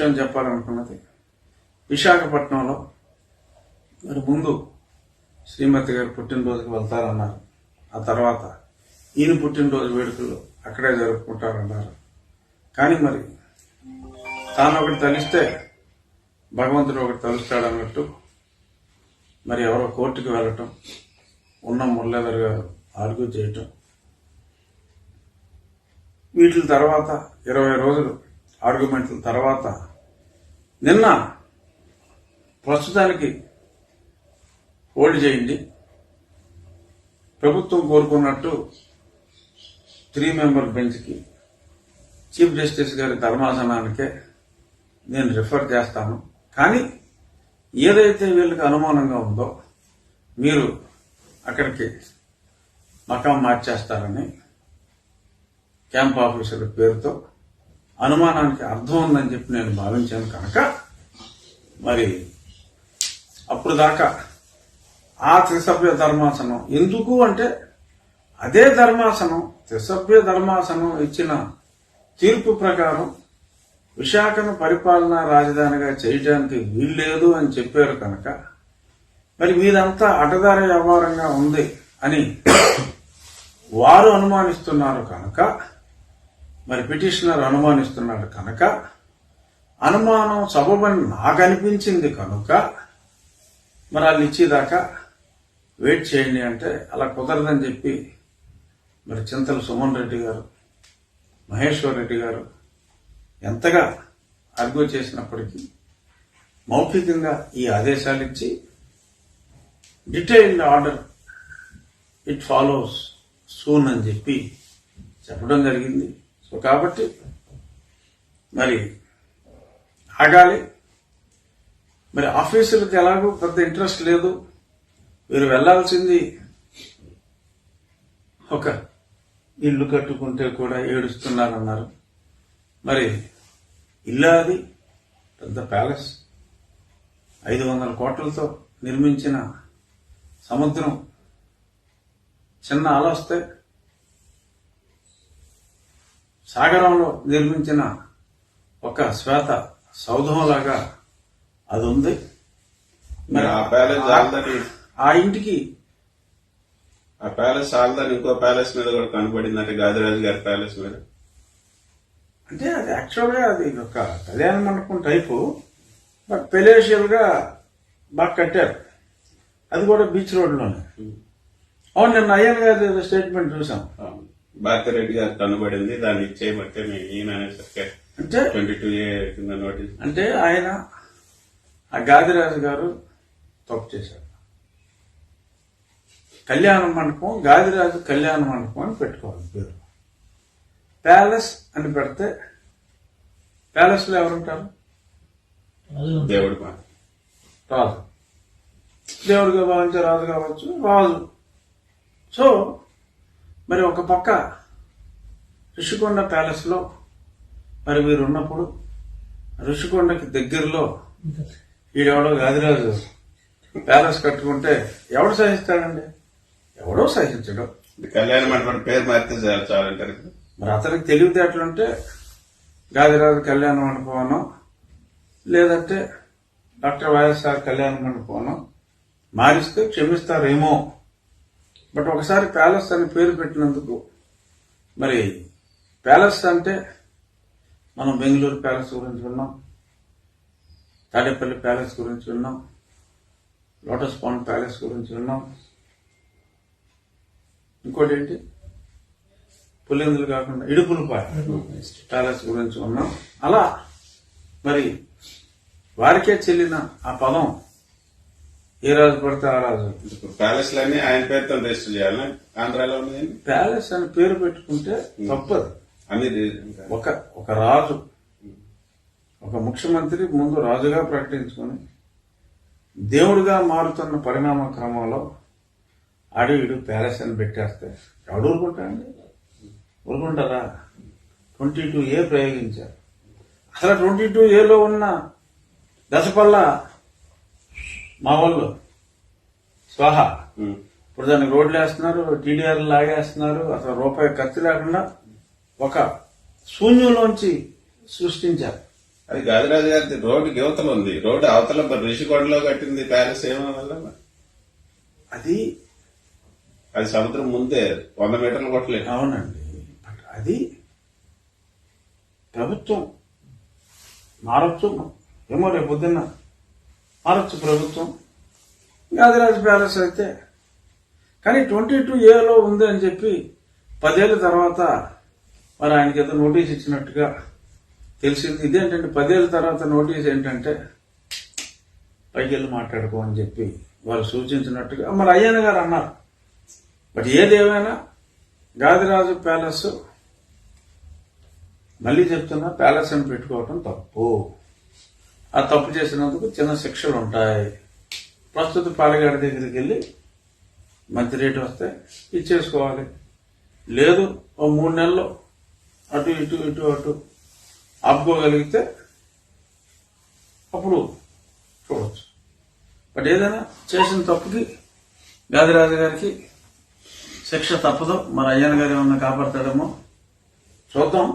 విషయం చెప్పాలనుకున్నది. విశాఖపట్నంలో మరి ముందు శ్రీమతి గారు పుట్టినరోజుకి వెళ్తారన్నారు. ఆ తర్వాత ఈయన పుట్టినరోజు వేడుకలు అక్కడే జరుపుకుంటారన్నారు. కానీ మరి తాను ఒకటి తలిస్తే భగవంతుడు ఒకటి తలుస్తాడు అన్నట్టు మరి ఎవరో కోర్టుకు వెళ్ళటం ఉన్న మురళీధర్ గారు ఆర్గ్యూ చేయటం. వీటి తర్వాత ఇరవై రోజులు ఆర్గ్యుమెంట్ల తర్వాత నిన్న ప్రస్తుతానికి హోల్డ్ చేయండి. ప్రభుత్వం కోరుకున్నట్టు త్రీ మెంబర్ బెంచ్కి చీఫ్ జస్టిస్ గారి ధర్మాసనానికే నేను రిఫర్ చేస్తాను. కానీ ఏదైతే వీళ్ళకి అనుమానంగా ఉందో మీరు అక్కడికి మకాం మార్చేస్తారని క్యాంప్ ఆఫీసర్ పేరుతో అనుమానానికి అర్థం ఉందని చెప్పి నేను భావించాను కనుక మరి అప్పుడు దాకా ఆ త్రిసభ్య ధర్మాసనం ఎందుకు అంటే అదే ధర్మాసనం త్రిసభ్య ధర్మాసనం ఇచ్చిన తీర్పు ప్రకారం విశాఖను పరిపాలనా రాజధానిగా చేయడానికి వీల్లేదు అని చెప్పారు కనుక మరి మీదంతా అటదార వ్యాపారంగా ఉంది అని వారు అనుమానిస్తున్నారు కనుక మరి పిటిషనర్ అనుమానిస్తున్నాడు కనుక అనుమానం సబబని నాకు అనిపించింది కనుక మరి వాళ్ళు ఇచ్చేదాకా వెయిట్ చేయండి అంటే అలా కుదరదని చెప్పి మరి చింతల సుమన్ రెడ్డి గారు మహేశ్వర్ రెడ్డి గారు ఎంతగా అర్గ్యూ చేసినప్పటికీ మౌఖికంగా ఈ ఆదేశాలు ఇచ్చి detailed order it follows soon అని చెప్పి చెప్పడం జరిగింది. సో కాబట్టి మరి ఆగాలి. మరి ఆఫీసులకు ఎలాగో పెద్ద ఇంట్రెస్ట్ లేదు. మీరు వెళ్ళాల్సింది ఒక ఇల్లు కట్టుకుంటే కూడా ఏడుస్తున్నారన్నారు. మరి ఇల్లాది అది పెద్ద ప్యాలెస్. ఐదు వందల కోట్లతో నిర్మించిన సముద్రం. చిన్న అల సాగరంలో నిర్మించిన ఒక శ్వేత సౌధంలాగా అది ఉంది మరి ఆ ప్యాలెస్ ఆ ఇంటికి ఆ ప్యాలెస్ చాలదని ఇంకో ప్యాలెస్ మీద కూడా కనబడిందంటే గాదిరాజు గారి ప్యాలెస్ మీద. అంటే అది యాక్చువల్గా అది ఒక కళ్యాణ మండపం టైపు బట్ పెలేషియల్గా బాగా కట్టారు. అది కూడా బీచ్ రోడ్లోనే అవును నిన్న అయ్యన్ గారి స్టేట్మెంట్ చూసాం. భారతిరెడ్డి గారు కనబడింది దాన్ని ఇచ్చేయబట్టే మేము ఈయన అనేసరికి అంటే ట్వంటీ టూ ఏ కింద నోటీస్. అంటే ఆయన ఆ గాదిరాజు గారు తప్పు చేశారు. కళ్యాణ మండపం గాదిరాజు కళ్యాణ మండపం అని పెట్టుకోవాలి పేరు. ప్యాలెస్ అని పెడితే ప్యాలెస్లో ఎవరుంటారు? దేవుడు రాజు. దేవుడిగా భావించే రాజు కావచ్చు రాజు. సో మరి ఒక పక్క ఋషికొండ ప్యాలెస్లో మరి మీరు ఉన్నప్పుడు ఋషికొండకి దగ్గరలో ఈడెవడో గాదిరాజు ప్యాలెస్ కట్టుకుంటే ఎవడు సహిస్తాడండి ఎవడో సహించడు కళ్యాణ మండపం పేరు మారితే చాలు చాలంటారు. మరి అతనికి తెలివితేటలుంటే గాదిరాజు కళ్యాణ మండపమనో లేదంటే డాక్టర్ వైఎస్ఆర్ కళ్యాణ మండపమనో మారిస్తే క్షమిస్తారేమో బట్ ఒకసారి ప్యాలెస్ అని పేరు పెట్టినందుకు మరి ప్యాలెస్ అంటే మనం బెంగళూరు ప్యాలెస్ గురించి విన్నాం తాడేపల్లి ప్యాలెస్ గురించి విన్నాం లోటస్ పాండ్ ప్యాలెస్ గురించి విన్నాం. ఇంకోటి ఏంటి? పులిందులు కాకుండా ఇడుపులపాయ ప్యాలెస్ గురించి ఉన్నాం అలా మరి వారికే చెల్లిన ఆ పదం ఏ రాజు పడితే ఆ రాజు ఇప్పుడు ప్యాలెస్ లన్నీ ఆయన పేరుతో రిజిస్టర్ చేయాలి? ఆంధ్రాలో ప్యాలెస్ అని పేరు పెట్టుకుంటే తప్పదు. ఇంకా. ఒక ఒక రాజు ఒక ముఖ్యమంత్రి ముందు రాజుగా ప్రకటించుకొని దేవుడిగా మారుతున్న పరిణామ క్రమంలో ఆడు ఇడు ప్యాలెస్ అని పెట్టేస్తే ఎవడు ఊరుకుంటాడండి? ఊరుకుంటారా? ట్వంటీ టూ ఏ ప్రయోగించారు? అసలు ట్వంటీ టూ ఏలో ఉన్న దశపల్ల మా వాళ్ళు. స్వాహ. ఇప్పుడు దానికి రోడ్లు వేస్తున్నారు టీడీఆర్ లాగేస్తున్నారు అసలు రూపాయి ఖర్చు లేకుండా ఒక శూన్యంలోంచి సృష్టించారు. అది గాదిరాజు గారి రోడ్డు యువతల ఉంది. రోడ్డు అవతల మరి రిషికొండలో కట్టింది ప్యాలెస్ ఏమో వల్ల అది అది సముద్రం ముందే వంద మీటర్లు కొట్టలేదు అవునండి. అది ప్రభుత్వం మారచ్చు ఏమో రేపు పొద్దున్న మారచ్చు ప్రభుత్వం. గాదిరాజు ప్యాలెస్ అయితే. కానీ ట్వంటీ టూ ఏలో ఉంది అని చెప్పి పదేళ్ళ తర్వాత మరి ఆయనకి ఏదో నోటీస్ ఇచ్చినట్టుగా తెలిసింది. ఇదేంటంటే పదేళ్ళ తర్వాత నోటీస్ ఏంటంటే పైకి వెళ్ళి మాట్లాడుకో అని చెప్పి వాళ్ళు సూచించినట్టుగా మరి అయ్యన్న గారు అన్నారు. బట్ ఏదేమైనా గాదిరాజు ప్యాలెస్ మళ్ళీ చెప్తున్నా ప్యాలెస్ అని పెట్టుకోవటం తప్పు. ఆ తప్పు చేసినందుకు చిన్న శిక్షలు ఉంటాయి. ప్రస్తుత పాలగాడి దగ్గరికి వెళ్ళి మంచి రేటు వస్తే ఇచ్చేసుకోవాలి. లేదు ఓ మూడు నెలలు అటు ఇటు ఇటు అటు ఆపుకోగలిగితే అప్పుడు చూడవచ్చు బట్ ఏదైనా చేసిన తప్పుకి గాదిరాజు గారికి శిక్ష తప్పదు. మరి అయ్యన్న గారు ఏమన్నా కాపాడతాడేమో చూద్దాం.